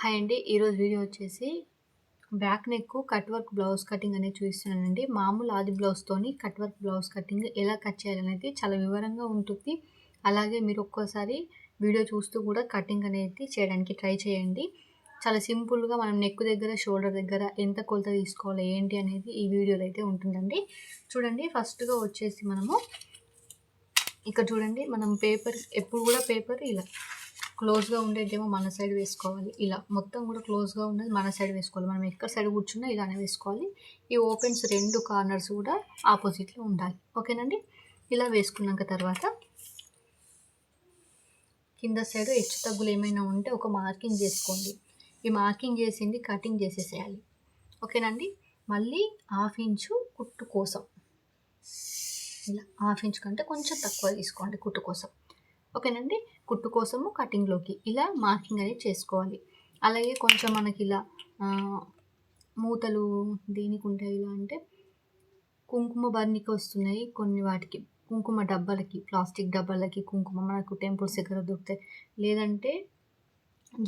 Hi అండి. ఈరోజు video వచ్చేసి back neck cut work blouse cutting అనేది చూపిస్తున్నానండి. మామూలు ఆది బ్లౌజ్తోని కట్ వర్క్ బ్లౌజ్ కటింగ్ ఎలా కట్ చేయాలనేది చాలా వివరంగా ఉంటుంది. అలాగే మీరు ఒక్కోసారి వీడియో చూస్తూ కూడా కటింగ్ అనేది చేయడానికి ట్రై చేయండి. చాలా సింపుల్గా మనం నెక్ దగ్గర షోల్డర్ దగ్గర ఎంత కొలత తీసుకోవాలి ఏంటి అనేది ఈ వీడియోలో అయితే ఉంటుందండి. చూడండి ఫస్ట్గా వచ్చేసి మనము ఇక్కడ చూడండి మనం పేపర్ ఎప్పుడు కూడా పేపర్ ఇలా క్లోజ్గా ఉండేదేమో మన సైడ్ వేసుకోవాలి. ఇలా మొత్తం కూడా క్లోజ్గా ఉండేది మన సైడ్ వేసుకోవాలి. మనం ఎక్కడ సైడ్ కూర్చున్నా ఇలానే వేసుకోవాలి. ఈ ఓపెన్స్ రెండు కార్నర్స్ కూడా ఆపోజిట్లో ఉండాలి. ఓకేనండి? ఇలా వేసుకున్నాక తర్వాత కింద సైడ్ హెచ్చు తగ్గులు ఏమైనా ఉంటే ఒక మార్కింగ్ చేసుకోండి. ఈ మార్కింగ్ చేసింది కటింగ్ చేసేసేయాలి. ఓకేనండి? మళ్ళీ హాఫ్ ఇంచు కుట్టు కోసం. ఇలా హాఫ్ ఇంచ్ కంటే కొంచెం తక్కువ తీసుకోండి కుట్టు కోసం. ఓకేనండి? కుట్టు కోసము కటింగ్లోకి ఇలా మార్కింగ్ అనేది చేసుకోవాలి. అలాగే కొంచెం మనకి ఇలా మూతలు దేనికి ఉంటాయి ఇలా అంటే కుంకుమ బర్నికి వస్తున్నాయి కొన్ని వాటికి. కుంకుమ డబ్బాలకి ప్లాస్టిక్ డబ్బాలకి కుంకుమ మనకు టెంపుల్స్ దగ్గర దొరుకుతాయి. లేదంటే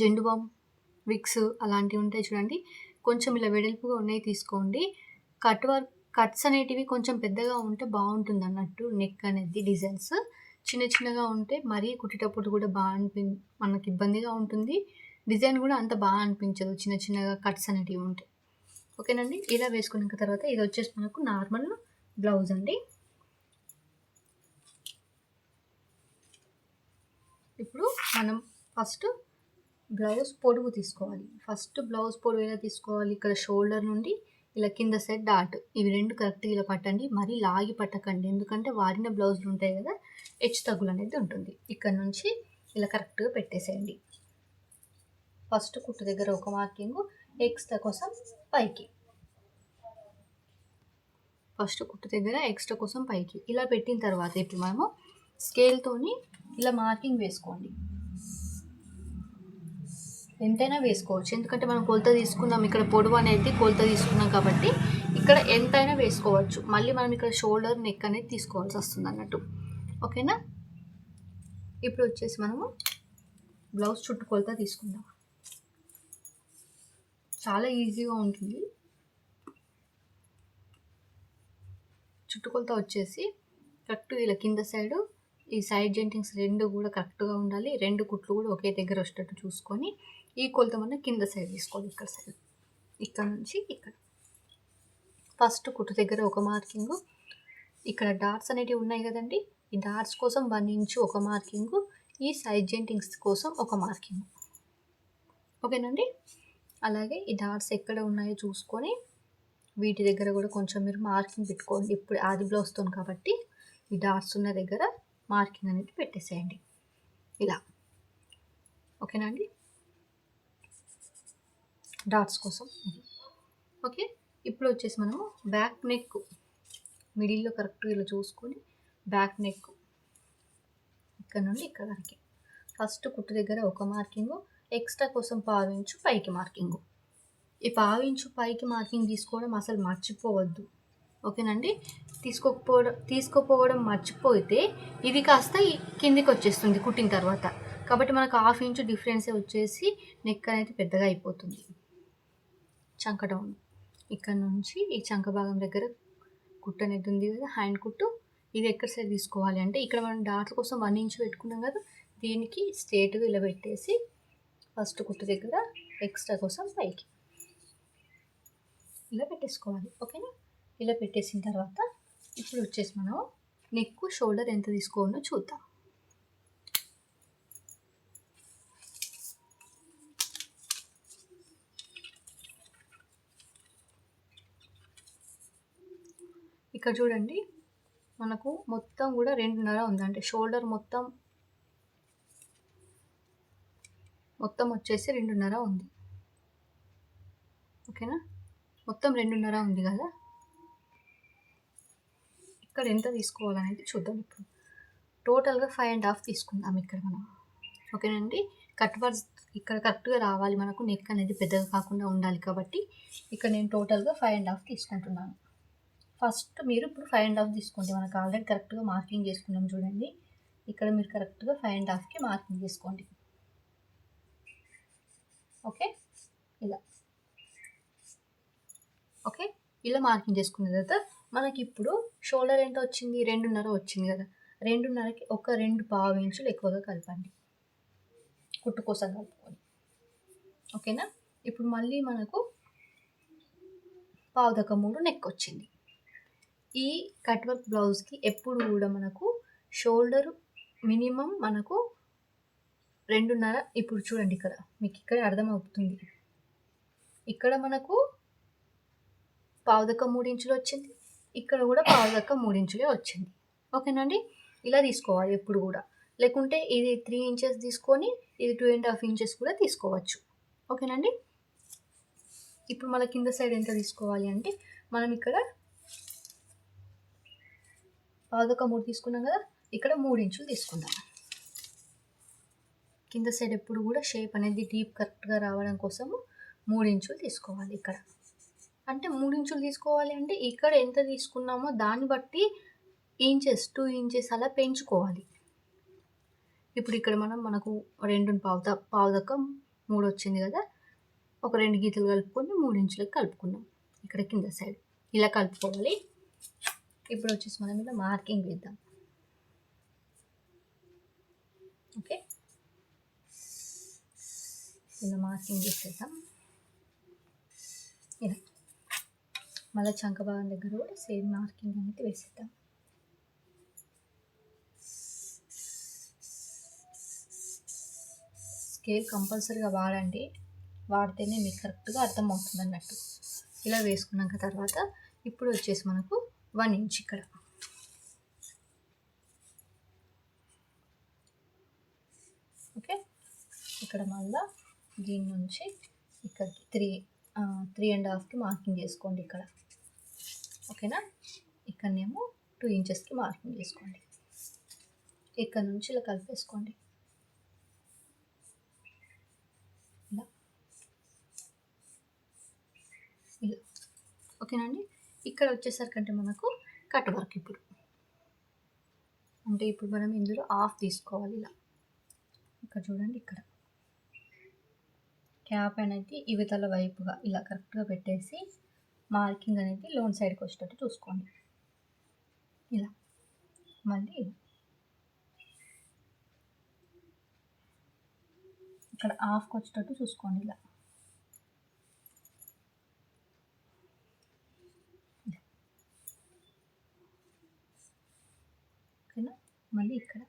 జెండు బామ్ విక్స్ అలాంటివి ఉంటాయి చూడండి. కొంచెం ఇలా వెడల్పుగా ఉన్నాయి తీసుకోండి. కట్ వర్క్ కట్స్ అనేటివి కొంచెం పెద్దగా ఉంటే బాగుంటుంది అన్నట్టు నెక్ అనేది డిజైన్స్. చిన్న చిన్నగా ఉంటే మరీ కుట్టేటప్పుడు కూడా బాగా అనిపి మనకి ఇబ్బందిగా ఉంటుంది. డిజైన్ కూడా అంత బాగా అనిపించదు. చిన్న చిన్నగా కట్స్ అనేటివి ఉంటాయి ఓకేనండి? ఇలా వేసుకున్నాక తర్వాత ఇది వచ్చేసి మనకు నార్మల్ బ్లౌజ్ అండి. ఇప్పుడు మనం ఫస్ట్ బ్లౌజ్ పొడుగు తీసుకోవాలి. ఫస్ట్ బ్లౌజ్ పొడుగు ఎలా తీసుకోవాలి? ఇక్కడ షోల్డర్ నుండి ఇలా కింద సెట్ డాట్ ఇవి రెండు కరెక్ట్గా ఇలా పట్టండి మరీ లాగి పట్టకండి. ఎందుకంటే వాడిన బ్లౌజులు ఉంటాయి కదా హెచ్ తగ్గులు అనేది ఉంటుంది. ఇక్కడ నుంచి ఇలా కరెక్ట్గా పెట్టేసేయండి. ఫస్ట్ కుట్టు దగ్గర ఒక మార్కింగ్ ఎక్స్ట్రా కోసం పైకి. ఫస్ట్ కుట్టు దగ్గర ఎక్స్ట్రా కోసం పైకి. ఇలా పెట్టిన తర్వాత ఇప్పుడు మనము స్కేల్తోని ఇలా మార్కింగ్ వేసుకోండి. ఎంతైనా వేసుకోవచ్చు. ఎందుకంటే మనం కొలత తీసుకున్నాం ఇక్కడ పొడవు అనేది కొలత తీసుకున్నాం కాబట్టి ఇక్కడ ఎంతైనా వేసుకోవచ్చు. మళ్ళీ మనం ఇక్కడ షోల్డర్ నెక్ అనేది తీసుకోవాల్సి వస్తుంది అన్నట్టు. ఓకేనా? ఇప్పుడు వచ్చేసి మనము బ్లౌజ్ చుట్టు కొలత తీసుకుందాం. చాలా ఈజీగా ఉంటుంది. చుట్టుకొలత వచ్చేసి కరెక్ట్ ఇలా కింద సైడు ఈ సైడ్ జెంటింగ్స్ రెండు కూడా కరెక్ట్గా ఉండాలి. రెండు కుట్లు కూడా ఒకే దగ్గర వచ్చేటట్టు చూసుకొని ఈ కొలత మనం కింద సైడ్ తీసుకోవాలి ఇక్కడ సైడ్ ఇక్కడ నుంచి ఇక్కడ. ఫస్ట్ కుట్టు దగ్గర ఒక మార్కింగు ఇక్కడ డాట్స్ అనేటివి ఉన్నాయి కదండి. ఈ డాట్స్ కోసం వన్ ఇంచు ఒక మార్కింగు ఈ సైడ్ జెంటింగ్స్ కోసం ఒక మార్కింగ్ ఓకేనండి అలాగే ఈ డాట్స్ ఎక్కడ ఉన్నాయో చూసుకొని వీటి దగ్గర కూడా కొంచెం మీరు మార్కింగ్ పెట్టుకోండి. ఇప్పుడు ఆది బ్లౌజ్తో కాబట్టి ఈ డాట్స్ ఉన్న దగ్గర మార్కింగ్ అనేది పెట్టేసేయండి. ఇలా. ఓకేనండి డాట్స్ కోసం. ఓకే? ఇప్పుడు వచ్చేసి మనము బ్యాక్ నెక్. మిడిల్లో కరెక్ట్గా ఇలా చూసుకొని బ్యాక్ నెక్. ఇక్కడ నుండి ఇక్కడ వరకు. ఫస్ట్ కుట్టు దగ్గర ఒక మార్కింగు ఎక్స్ట్రా కోసం పావించు పైకి మార్కింగు. ఈ పావించు పైకి మార్కింగ్ తీసుకోవడం అసలు మర్చిపోవద్దు. ఓకేనండి తీసుకోకపోవడం తీసుకోపోవడం మర్చిపోతే ఇది కాస్త కిందికి వచ్చేస్తుంది కుట్టిన తర్వాత. కాబట్టి మనకు హాఫ్ ఇంచు డిఫరెన్సే వచ్చేసి నెక్ అనేది పెద్దగా అయిపోతుంది. చంక డౌన్ ఇక్కడ నుంచి ఈ చంక భాగం దగ్గర కుట్టు అనేది ఉంది కదా హ్యాండ్ కుట్టు. ఇది ఎక్కడ సైడ్ తీసుకోవాలి అంటే ఇక్కడ మనం డాట్స్ కోసం వన్ ఇంచ్ పెట్టుకున్నాం కదా దీనికి స్ట్రేట్గా ఇలా పెట్టేసి ఫస్ట్ కుట్టు దగ్గర ఎక్స్ట్రా కోసం పైకి ఇలా పెట్టేసుకోవాలి. ఓకేనా? ఇలా పెట్టేసిన తర్వాత ఇప్పుడు వచ్చేసి మనం నెక్ షోల్డర్ ఎంత తీసుకోవాలో చూద్దాం. ఇక్కడ చూడండి. మనకు మొత్తం కూడా రెండున్నర ఉంది. అంటే షోల్డర్ మొత్తం మొత్తం వచ్చేసి రెండున్నర ఉంది. ఓకేనా? మొత్తం రెండున్నర ఉంది కదా? ఇక్కడ ఎంత తీసుకోవాలనేది చూద్దాం ఇప్పుడు. టోటల్గా ఫైవ్ అండ్ హాఫ్ తీసుకుందాం ఇక్కడ మనం. ఓకేనండి? కట్ వర్స్ ఇక్కడ కరెక్ట్గా రావాలి. మనకు నెక్ అనేది పెద్దగా కాకుండా ఉండాలి కాబట్టి ఇక్కడ నేను టోటల్గా ఫైవ్ అండ్ హాఫ్ తీసుకుంటున్నాను. ఫస్ట్ మీరు ఇప్పుడు ఫైవ్ అండ్ హాఫ్ తీసుకోండి. మనకు ఆల్రెడీ కరెక్ట్గా మార్కింగ్ చేసుకున్నాం చూడండి. ఇక్కడ మీరు కరెక్ట్గా ఫైవ్ అండ్ హాఫ్కి మార్కింగ్ చేసుకోండి. ఓకే? ఇలా. ఓకే? ఇలా మార్కింగ్ చేసుకున్న తర్వాత మనకి ఇప్పుడు షోల్డర్ ఎంత వచ్చింది? రెండున్నర వచ్చింది కదా. రెండున్నరకి ఒక రెండు పావు ఇంచులు ఎక్కువగా కలపండి. కుట్టు కోసం కలుపుకొని ఓకేనా? ఇప్పుడు మళ్ళీ మనకు పావుదక మూడు నెక్ వచ్చింది. ఈ కట్ వర్క్ బ్లౌజ్కి ఎప్పుడు కూడా మనకు షోల్డర్ మినిమం మనకు రెండున్నర ఇప్పుడు చూడండి ఇక్కడ మీకు ఇక్కడ అర్థమవుతుంది. ఇక్కడ మనకు పావుదక్క మూడించులు వచ్చింది ఇక్కడ కూడా పావుదక్క మూడు ఇంచులే వచ్చింది ఓకేనండి ఇలా తీసుకోవాలి ఎప్పుడు కూడా. లేకుంటే ఇది త్రీ ఇంచెస్ తీసుకొని ఇది టూ అండ్ హాఫ్ ఇంచెస్ కూడా తీసుకోవచ్చు. ఓకేనండి ఇప్పుడు మన కింద సైడ్ ఎంత తీసుకోవాలి అంటే మనం ఇక్కడ పాదొక మూడు తీసుకున్నాం కదా ఇక్కడ మూడు ఇంచులు తీసుకుందాం. కింద సైడ్ ఎప్పుడు కూడా షేప్ అనేది డీప్ కరెక్ట్గా రావడం కోసము మూడు ఇంచులు తీసుకోవాలి ఇక్కడ. అంటే మూడు ఇంచులు తీసుకోవాలి అంటే ఇక్కడ ఎంత తీసుకున్నామో దాన్ని బట్టి ఇంచెస్ టూ ఇంచెస్ అలా పెంచుకోవాలి. ఇప్పుడు ఇక్కడ మనం మనకు రెండు పావుద పావు మూడు వచ్చింది కదా ఒక రెండు గీతలు కలుపుకొని మూడు ఇంచులకు కలుపుకున్నాం. ఇక్కడ కింద సైడ్ ఇలా కలుపుకోవాలి. ఇప్పుడు వచ్చేసి మనం ఇలా మార్కింగ్ వేద్దాం ఓకే? ఇలా మార్కింగ్ చేసేద్దాం. ఇలా. మళ్ళీ చంక భాగం దగ్గర కూడా సేమ్ మార్కింగ్ అనేది వేసేద్దాం. స్కేల్ కంపల్సరీగా వాడండి. వాడితేనే మీకు కరెక్ట్గా అర్థమవుతుంది అన్నట్టు ఇలా వేసుకున్నాక తర్వాత ఇప్పుడు వచ్చేసి మనకు వన్ ఇంచ్ ఇక్కడ. ఓకే? ఇక్కడ మళ్ళా దీని నుంచి ఇక్కడికి త్రీ త్రీ అండ్ హాఫ్కి మార్కింగ్ చేసుకోండి ఇక్కడ. ఓకేనా? ఇక్కడనేమో టూ ఇంచెస్కి మార్కింగ్ చేసుకోండి. ఇక్కడ నుంచి ఇలా కలిపేసుకోండి. ఇలా. ఇలా. ఓకేనండి ఇక్కడ వచ్చేసరికంటే మనకు కట్ వర్క్ ఇప్పుడు. అంటే ఇప్పుడు మనం ఇందులో ఆఫ్ తీసుకోవాలి ఇలా. ఇక్కడ చూడండి ఇక్కడ. క్యాప్ అనేది ఇవతల వైపుగా ఇలా కరెక్ట్గా పెట్టేసి మార్కింగ్ అనేది లోన్ సైడ్కి వచ్చేటట్టు చూసుకోండి. ఇలా. మళ్ళీ ఇక్కడ ఆఫ్కి వచ్చేటట్టు చూసుకోండి ఇలా ఓకేనా మళ్ళీ ఇక్కడ.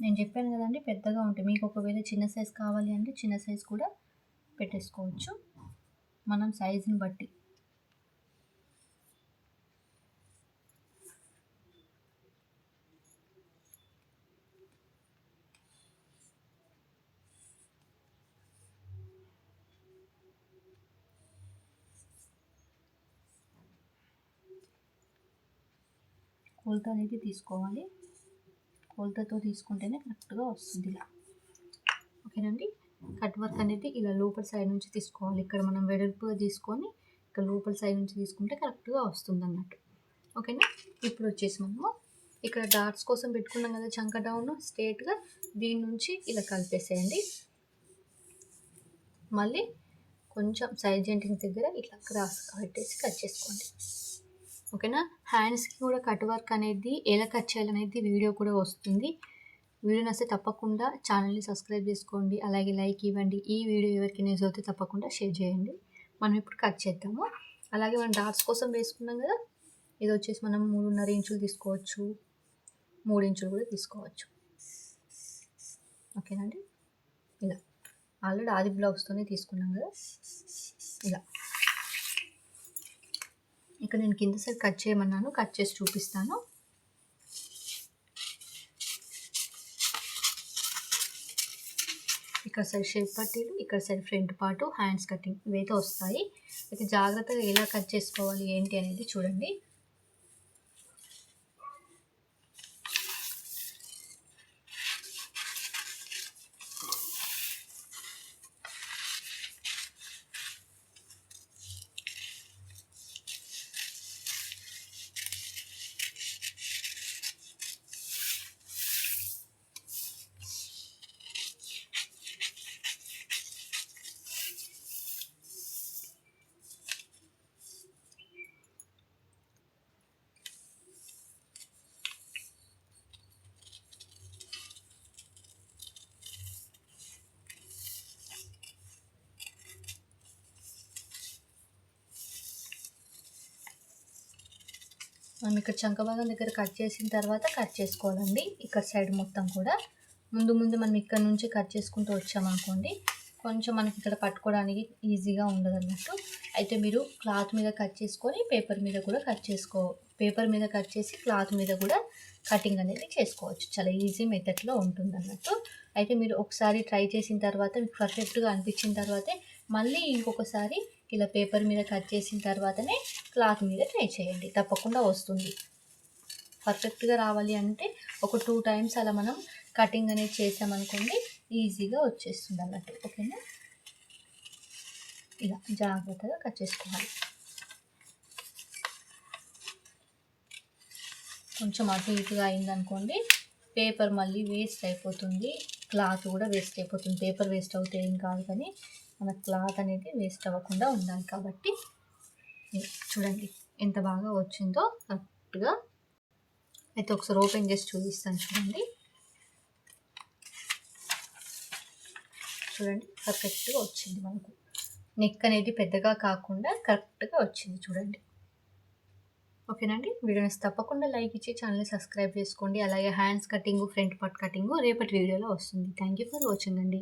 నేను చెప్పాను కదండి పెద్దగా ఉంటాయి మీకు ఒకవేళ చిన్న సైజ్ కావాలి అంటే చిన్న సైజ్ కూడా పెట్టేసుకోవచ్చు. మనం సైజుని బట్టి. కొలత అనేది తీసుకోవాలి. కొలతతో తీసుకుంటేనే కరెక్ట్గా వస్తుంది ఇలా. ఓకేనండి కట్ వర్క్ అనేది ఇలా లోపల సైడ్ నుంచి తీసుకోవాలి. ఇక్కడ మనం వెడల్పుగా తీసుకొని ఇక్కడ లోపల సైడ్ నుంచి తీసుకుంటే కరెక్ట్గా వస్తుంది అన్నట్టు ఓకేనా? ఇప్పుడు వచ్చేసి మనము ఇక్కడ డాట్స్ కోసం పెట్టుకున్నాం కదా చంక డౌన్ స్ట్రేట్గా దీని నుంచి ఇలా కలిపేసేయండి. మళ్ళీ కొంచెం సైడ్ జెంటింగ్ దగ్గర ఇట్లా క్రాస్ పెట్టేసి కట్ చేసుకోండి. ఓకేనా? హ్యాండ్స్కి కూడా కట్ వర్క్ అనేది ఎలా కట్ చేయాలనేది వీడియో కూడా వస్తుంది. వీడియో నస్తే తప్పకుండా ఛానల్ని సబ్స్క్రైబ్ చేసుకోండి. అలాగే లైక్ ఇవ్వండి. ఈ వీడియో ఎవరికి యూజ్ అవుతే తప్పకుండా షేర్ చేయండి. మనం ఇప్పుడు కట్ చేద్దాము. అలాగే మనం డాట్స్ కోసం వేసుకున్నాం కదా? ఇది వచ్చేసి మనం మూడున్నర ఇంచులు తీసుకోవచ్చు. మూడు ఇంచులు కూడా తీసుకోవచ్చు. ఓకేనండి ఇలా. ఆల్రెడీ ఆది బ్లాగ్స్తోనే తీసుకున్నాం కదా? ఇలా. ఇక్కడ నేను కింద సైడ్ కట్ చేయమన్నాను కట్ చేసి చూపిస్తాను. ఇక్కడ సైడ్ షేప్ పట్టీలు ఇక్కడ side front part hands cutting ఇవైతే వస్తాయి. అయితే జాగ్రత్తగా ఎలా కట్ చేసుకోవాలి ఏంటి అనేది చూడండి. మనం ఇక్కడ చంక భాగం దగ్గర కట్ చేసిన తర్వాత కట్ చేసుకోవాలండి. ఇక్కడ సైడ్ మొత్తం కూడా. ముందు ముందు మనం ఇక్కడ నుంచి కట్ చేసుకుంటూ వచ్చామనుకోండి కొంచెం మనకి ఇక్కడ పట్టుకోవడానికి ఈజీగా ఉండదు అన్నట్టు అయితే మీరు క్లాత్ మీద కట్ చేసుకొని పేపర్ మీద కూడా కట్ చేసుకో పేపర్ మీద కట్ చేసి క్లాత్ మీద కూడా కటింగ్ అనేది చేసుకోవచ్చు. చాలా ఈజీ మెథడ్లో ఉంటుంది అన్నట్టు అయితే మీరు ఒకసారి ట్రై చేసిన తర్వాత మీకు పర్ఫెక్ట్గా అనిపించిన తర్వాతే మళ్ళీ ఇంకొకసారి ఇలా పేపర్ మీద కట్ చేసిన తర్వాతనే క్లాత్ మీద ట్రై చేయండి. తప్పకుండా వస్తుంది. పర్ఫెక్ట్గా రావాలి అంటే ఒక టూ టైమ్స్ అలా మనం కటింగ్ అనేది చేసామనుకోండి ఈజీగా వచ్చేస్తుంది అన్నట్టు. ఓకేనా? ఇలా జాగ్రత్తగా కట్ చేసుకోవాలి. కొంచెం అటు ఇటుగా అయిందనుకోండి పేపర్ మళ్ళీ వేస్ట్ అయిపోతుంది. క్లాత్ కూడా వేస్ట్ అయిపోతుంది. పేపర్ వేస్ట్ అవుతే ఏం కాదు కానీ మన క్లాత్ అనేది వేస్ట్ అవ్వకుండా ఉండాలి కాబట్టి చూడండి ఎంత బాగా వచ్చిందో కరెక్ట్గా. అయితే ఒకసారి ఓపెన్ చేసి చూపిస్తాను చూడండి. చూడండి పర్ఫెక్ట్గా వచ్చింది మనకు. నెక్ అనేది పెద్దగా కాకుండా కరెక్ట్గా వచ్చింది చూడండి. ఓకేనండి వీడియోని తప్పకుండా లైక్ ఇచ్చి ఛానల్ని సబ్స్క్రైబ్ చేసుకోండి. అలాగే hands cutting front part cutting రేపటి వీడియోలో వస్తుంది. థ్యాంక్ యూ ఫర్ వాచింగ్ అండి.